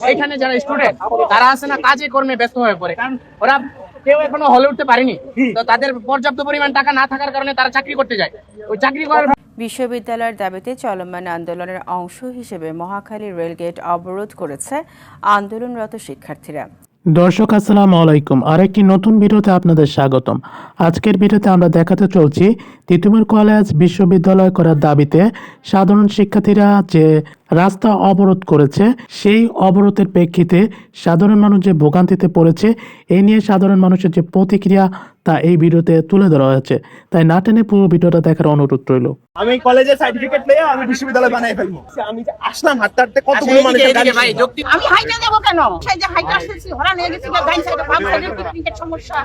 এখানে যারা স্টুডেন্ট তারা আছে না কাজে কর্মে ব্যস্ত হয়ে পড়ে। কারণ ওরা কেউ এখনও হলে উঠতে পারেনি। তো তাদের পর্যাপ্ত পরিমাণ টাকা না থাকার কারণে তারা চাকরি করতে যায়। ওই চাকরি করার বিশ্ববিদ্যালয়ের দাবিতে চলমান আন্দোলনের অংশ হিসেবে মহাখালী রেলগেট অবরোধ করেছে আন্দোলনরত শিক্ষার্থীরা। দর্শক আসসালামু আলাইকুম। আরেকটি নতুন ভিডিওতে আপনাদের স্বাগতম। আজকের ভিডিওতে আমরা দেখাতে চলছি তিতুমির কলেজ বিশ্ববিদ্যালয় করার দাবিতে সাধারণ শিক্ষার্থীরা যে রাস্তা অবরোধ করেছে। সেই অবরোধের প্রেক্ষিতে সাধারণ মানুষ যে ভোগান্তিতে পড়েছে এই নিয়ে সাধারণ মানুষের যে প্রতিক্রিয়া তা এই ভিডিওতে তুলে ধরা হয়েছে। তাই না টেনে পুরো ভিডিওটা দেখার অনুরোধ রইল। আমি কলেজের সার্টিফিকেট পেয়ে আমি বিশ্ববিদ্যালয় বানাই ফেলব। আমি যে আসলাম হাঁটতে হাঁটতে কতগুলো মানুষের এইদিকে, গাড়ি এইদিকে ভাই যৌক্তিক আমি হাইটা যাব কেন? সেই যে হাইটা আসতেছি হরা নিয়ে গেছি ডাইন সাইডে বাম সাইডে পিকনিকের সমস্যা।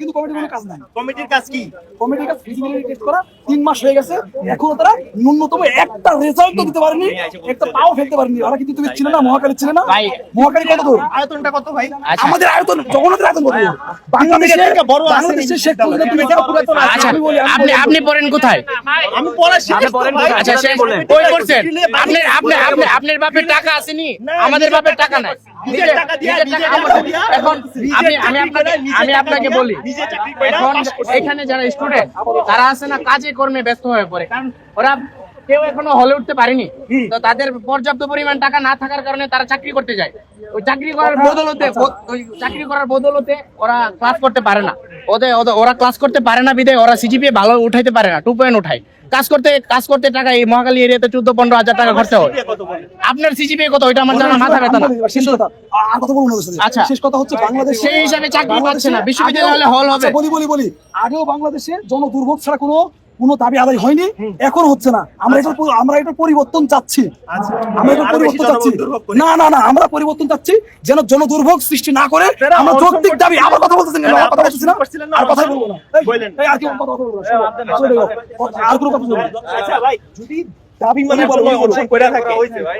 কিন্তু কমিটির কোনো কাজ নাই। কমিটির কাজ কি? কমিটির কাজ ফিজিক্যালি টেস্ট করা তিন মাস হয়ে গেছে এখনও তারা ন্যূনতম একটা রেজাল্ট তো দিতে পারেনি। একটা পাও ফেলতে পারেনি ওরা কিন্তু তুমি ছিল না মহাকালী ছিল না? মহাকালী কত দূর? আয়তনটা কত ভাই? আচ্ছা। আমাদের আয়তন জগন্নাথের আয়তন কত বাংলাদেশের থেকে বড় বাংলাদেশের শেখ বিশ্ববিদ্যালয়। রহমান পুরাতন। আচ্ছা আমি বলি, আমি আপনি আপনি পড়েন কোথায়? আমি পড়া তো ভাই। আচ্ছা শেষ কই করছেন। আপনি আপনি আপনি আপনার বাপের টাকা আসেনি? আমাদের বাপের টাকা নাই। আমি আমি আপনাকে আমি আপনাকে বলি। এখন এখানে যারা স্টুডেন্ট তারা আছে না কাজে কর্মে ব্যস্ত হয়ে পড়ে। কারণ ওরা কেউ এখনও হলে উঠতে পারেনি। তো তাদের পর্যাপ্ত পরিমাণ টাকা না থাকার কারণে তারা চাকরি করতে যায়। ওই চাকরি করার বদলতে চাকরি করার বদলতে ওরা ক্লাস করতে পারে না। ওদের ওরা ক্লাস করতে পারে না বিদে ওরা সিজিপিএ ভালো উঠাইতে পারে না টু পয়েন্ট উঠায়। কাজ করতে কাজ করতে টাকা এই মহাকালী এরিয়াতে চোদ্দ পনেরো হাজার টাকা খরচা হয়। আপনার সিজিপিএ কত? ওইটা আমার জানা মাথা ব্যথা না। আচ্ছা। শেষ কথা হচ্ছে বাংলাদেশ সেই হিসাবে চাকরি পাচ্ছে না, বিশ্ববিদ্যালয় হলে হল হবে। বলি বলি বলি। আগেও বাংলাদেশে জনদুর্ভোগ ছাড়া কোনো কোনো দাবি আদায় হয়নি। এখন হচ্ছে না। আমরা এটা আমরা এটা পরিবর্তন চাচ্ছি। আচ্ছা। আমরা এটা পরিবর্তন চাচ্ছি। না না না আমরা পরিবর্তন চাচ্ছি যেন জনদুর্ভোগ সৃষ্টি না করে আমরা যৌক্তিক দাবি। আমার আবার কথা বলতেছেন না? কথা বলতেছি না আর কথা বলব না বলেন। আর কি কথা বলব না যাও। আর কোনো কথা বলব না আচ্ছা ভাই যদি মানে অনশন করে থাকে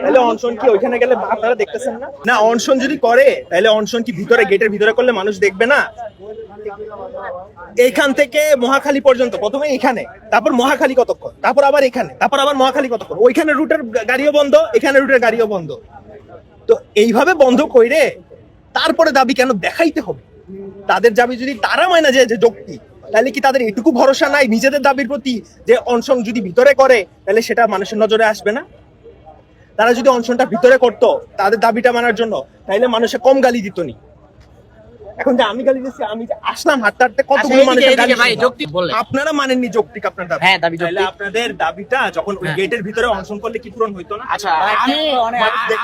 তাহলে অনশন কি ওইখানে গেলে আপনারা দেখতেছেন না? না অনশন যদি করে তাহলে অনশন কি ভিতরে গেটের ভিতরে করলে মানুষ দেখবে না? এইখান থেকে মহাখালী পর্যন্ত প্রথমে এখানে তারপর মহাখালী কতক্ষণ? তারপর আবার এখানে তারপর আবার মহাখালী কতক্ষণ? ওইখানে রুটের গাড়িও বন্ধ এখানে রুটের গাড়িও বন্ধ। তো এইভাবে বন্ধ কইরে তারপরে দাবি কেন দেখাইতে হবে? তাদের দাবি যদি তারা মায় না যে যে যুক্তি তাহলে কি তাদের এটুকু ভরসা নাই নিজেদের দাবির প্রতি যে অনশন যদি ভিতরে করে তাহলে সেটা মানুষের নজরে আসবে না? তারা যদি অনশনটা ভিতরে করতো তাদের দাবিটা মানার জন্য তাহলে মানুষে কম গালি দিত নি। এখন যে আমি গালি দিচ্ছি আমি যে আসলাম হাঁটতে হাঁটতে কতগুলো মানুষের গালি। আপনারা মানেননি যৌক্তিক আপনার দাবি। হ্যাঁ, দাবি তাহলে আপনাদের দাবিটা যখন ওই গেটের ভিতরে অনশন করলে কি পূরণ হইতো না? আচ্ছা আমি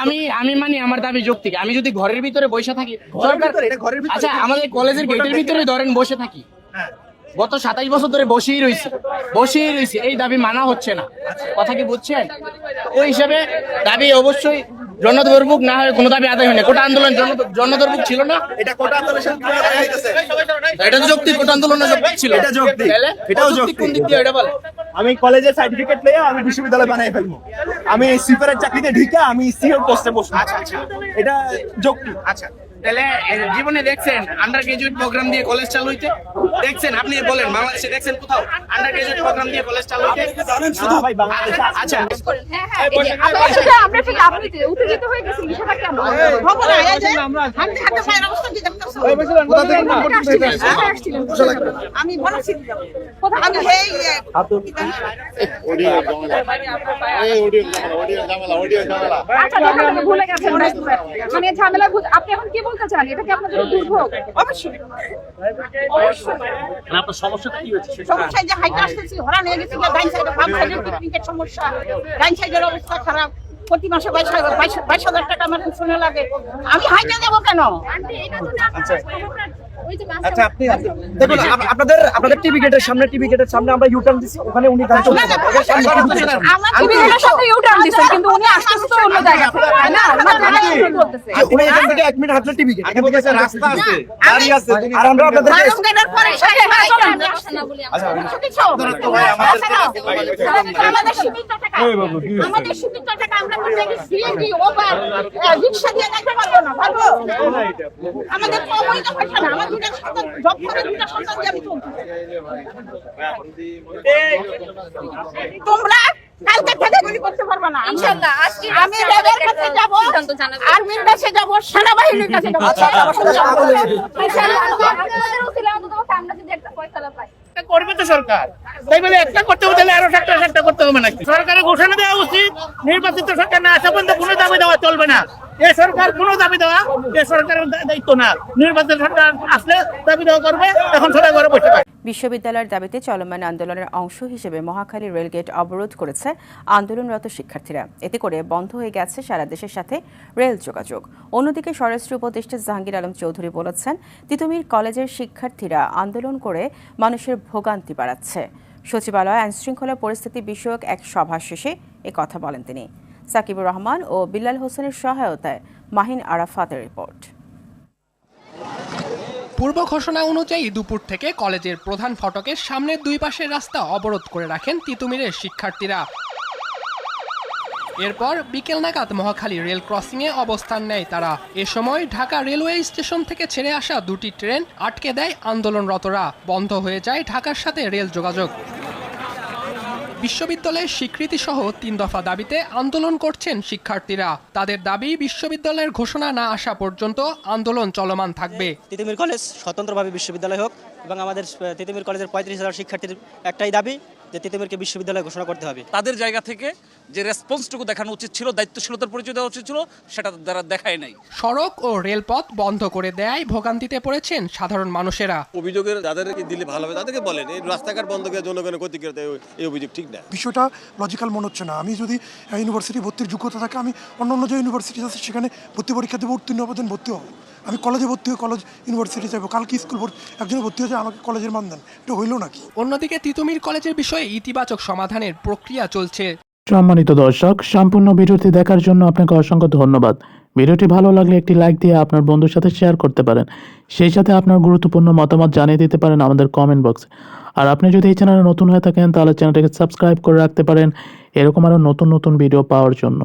আমি আমি মানি আমার দাবি যৌক্তিক। আমি যদি ঘরের ভিতরে বসে থাকি সরকার ভিতরে, এটা ঘরের ভিতরে। আচ্ছা আমাদের কলেজের গেটের ভিতরে ধরেন বসে থাকি। হ্যাঁ। গত সাতাইশ বছর ধরে বসেই রয়েছে। বসেই রয়েছে। এই দাবি মানা হচ্ছে না। কথা কি বুঝছেন? ওই হিসাবে দাবি অবশ্যই জনদুর্ভোগ না হয় কোনো দাবি আদায় হয় না। কোটা আন্দোলন জন- জনদুর্ভোগ ছিল না। এটা কোটা যাইতেছে? এটা তো যৌক্তিক কোটা আন্দোলনের যৌক্তিক ছিল? এটা। তাহলে এটাও অযৌক্তিক কোন দিক দিয়ে এটা বলে? আমি কলেজে সার্টিফিকেট পেয়ে আমি বিশ্ববিদ্যালয় বানাই ফেলব। আমি সুপারের চাকরিতে ঢুকে আমি সিও পোস্টে বসবো। এটা যৌক্তিক। আচ্ছা। তাহলে জীবনে দেখছেন আন্ডার গ্রাজুয়েট প্রোগ্রাম দিয়ে কলেজ চালু হইতে? দেখছেন আপনি বলেন বাংলাদেশে দেখছেন কোথাও আন্ডার গ্রাজুয়েট প্রোগ্রাম দিয়ে কলেজ চালু হইতে? জানেন শুধু ভাই বাংলাদেশে আচ্ছা হ্যাঁ হ্যাঁ আমরা ঠিক আপনি উত্তেজিত হয়ে গেছেন বিষয়টা কেন হব না এই যে হাতে হাতে পায়ের অবস্থা কি দেখতেছো কোথা থেকে আমি বলেছি আমি এই আচ্ছা ভুলে গেছেন মানে ঝামেলা আপনি এখন কি বলতে চান এটা কি আপনাদের দুর্ভোগ অবশ্যই। সমস্যা যে হাইটা আসতেছি হরা নিয়ে গেছি ডাইন সাইডে বাম সাইডে পিকনিকের সমস্যা। ডাইন সাইডের অবস্থা খারাপ। প্রতি মাসে বাইশ হাজার বাইশ বাইশ হাজার টাকা আমার শুনে লাগে। আমি হাইটা যাব কেন? আচ্ছা আপনি দেখুন আপনাদের আপনাদের টিভি গেটের সামনে টিভি গেটের সামনে আমরা ইউটার্ন দিছি ওখানে উনি গাড়ি গেটের সামনে। আমার ইউটার্ন কিন্তু উনি আসতেছে তো অন্য জায়গা না করতেছে যে উনি এখান থেকে এক মিনিট হাঁটলে টিভি গেট এখান থেকে রাস্তা আছে গাড়ি আছে আর আমরা আপনাদের বারো গেটের পরে সাড়ে ছয় টাকা আমি আসছি না বলে আমি বুঝছ কিছু? আমাদের সীমিত টাকা। আমাদের সীমিত টাকা আমরা কোন সিএনজি ওভার রিক্সা দিয়ে দেখতে পারব না পারব আমাদের কম হইতে পারছে না আমার দুটা সন্তান জব করে দুটা সন্তান দিয়ে আমি চলছি তোমরা কালকে থেকে গুলি করতে পারব না ইনশাআল্লাহ আজকে আমি রেবের কাছে যাব আর্মির কাছে যাব সেনাবাহিনীর কাছে যাব ইনশাআল্লাহ আমাদের উচিত অন্তত আমরা যদি একটা ফয়সালা পাই করবে তো সরকার তাই বলে একটা করতে হবে, তাহলে আরও করতে হবে নাকি? ঘোষণা দেওয়া উচিত, নির্বাচিত সরকার না আসা পর্যন্ত কোনো দাবি দেওয়া চলবে না। এ সরকার দাবি দেওয়া, এ সরকারের দায়িত্ব না। সরকার আসলে দাবি দেওয়া করবে, এখন ঘরে বসে থাকে। বিশ্ববিদ্যালয়ের দাবিতে চলমান আন্দোলনের অংশ হিসেবে মহাখালী রেলগেট অবরোধ করেছে আন্দোলনরত শিক্ষার্থীরা। এতে করে বন্ধ হয়ে গেছে সারা দেশের সাথে রেল যোগাযোগ। অন্যদিকে স্বরাষ্ট্র উপদেষ্টা জাহাঙ্গীর আলম চৌধুরী বলেছেন, তিতুমির কলেজের শিক্ষার্থীরা আন্দোলন করে মানুষের ভোগান্তি বাড়াচ্ছে। সচিবালয় আইন শৃঙ্খলা পরিস্থিতি বিষয়ক এক সভা শেষে এ কথা বলেন তিনি। সাকিবুর রহমান ও বিল্লাল হোসেনের সহায়তায় মাহিন আরাফাতের রিপোর্ট। পূর্ব ঘোষণা অনুযায়ী দুপুর থেকে কলেজের প্রধান ফটকের সামনের দুই পাশের রাস্তা অবরোধ করে রাখেন তিতুমিরের শিক্ষার্থীরা। এরপর বিকেল নাগাদ মহাখালী রেল ক্রসিংয়ে অবস্থান নেয় তারা। এ সময় ঢাকা রেলওয়ে স্টেশন থেকে ছেড়ে আসা দুটি ট্রেন আটকে দেয় আন্দোলনরতরা। বন্ধ হয়ে যায় ঢাকার সাথে রেল যোগাযোগ। বিশ্ববিদ্যালয়ের স্বীকৃতি সহ তিন দফা দাবিতে আন্দোলন করছেন শিক্ষার্থীরা। তাদের দাবি, বিশ্ববিদ্যালয়ের ঘোষণা না আসা পর্যন্ত আন্দোলন চলমান থাকবে। তিতুমির কলেজ স্বতন্ত্রভাবে বিশ্ববিদ্যালয় হোক এবং আমাদের তিতুমির কলেজের পঁয়ত্রিশ হাজার শিক্ষার্থীর একটাই দাবি যে তিতুমিরকে বিশ্ববিদ্যালয় ঘোষণা করতে হবে। তাদের জায়গা থেকে যে রেসপন্সটুকু দেখানো উচিত ছিল দায়িত্বশীলতার পরিচয় দেওয়া উচিত ছিল সেটা তারা দেখায় নাই। সড়ক ও রেলপথ বন্ধ করে দেয় ভোগান্তিতে পড়েছেন সাধারণ মানুষেরা। অভিযোগের যাদেরকে দিলে ভালো হবে তাদেরকে বলেন এই রাস্তাঘাট বন্ধ করে জনগণের ক্ষতি করতে এই অভিযোগ ঠিক না। বিষয়টা লজিক্যাল মনে হচ্ছে না। আমি যদি ইউনিভার্সিটি ভর্তির যোগ্যতা থাকে আমি অন্য অন্য যে ইউনিভার্সিটি আছে সেখানে ভর্তি পরীক্ষা দেবো উত্তীর্ণ হবেন ভর্তি হব। আমি কলেজে ভর্তি হয়ে কলেজ ইউনিভার্সিটি যাব। কালকে স্কুল ভর্তি একজনে ভর্তি হয়েছে আমাকে কলেজের মান দেন। এটা হইল নাকি? অন্যদিকে তিতুমির কলেজের বিষয়ে ইতিবাচক সমাধানের প্রক্রিয়া চলছে। সম্মানিত দর্শক সম্পূর্ণ ভিডিওটি দেখার জন্য আপনাকে অসংখ্য ধন্যবাদ। ভিডিওটি ভালো লাগলে একটি লাইক দিয়ে আপনার বন্ধুর সাথে শেয়ার করতে পারেন। সেই সাথে আপনার গুরুত্বপূর্ণ মতামত জানিয়ে দিতে পারেন আমাদের কমেন্ট বক্সে আর আপনি যদি এই চ্যানেলে নতুন হয়ে থাকেন তাহলে চ্যানেলটাকে সাবস্ক্রাইব করে রাখতে পারেন। এরকম আরও নতুন নতুন ভিডিও পাওয়ার জন্য।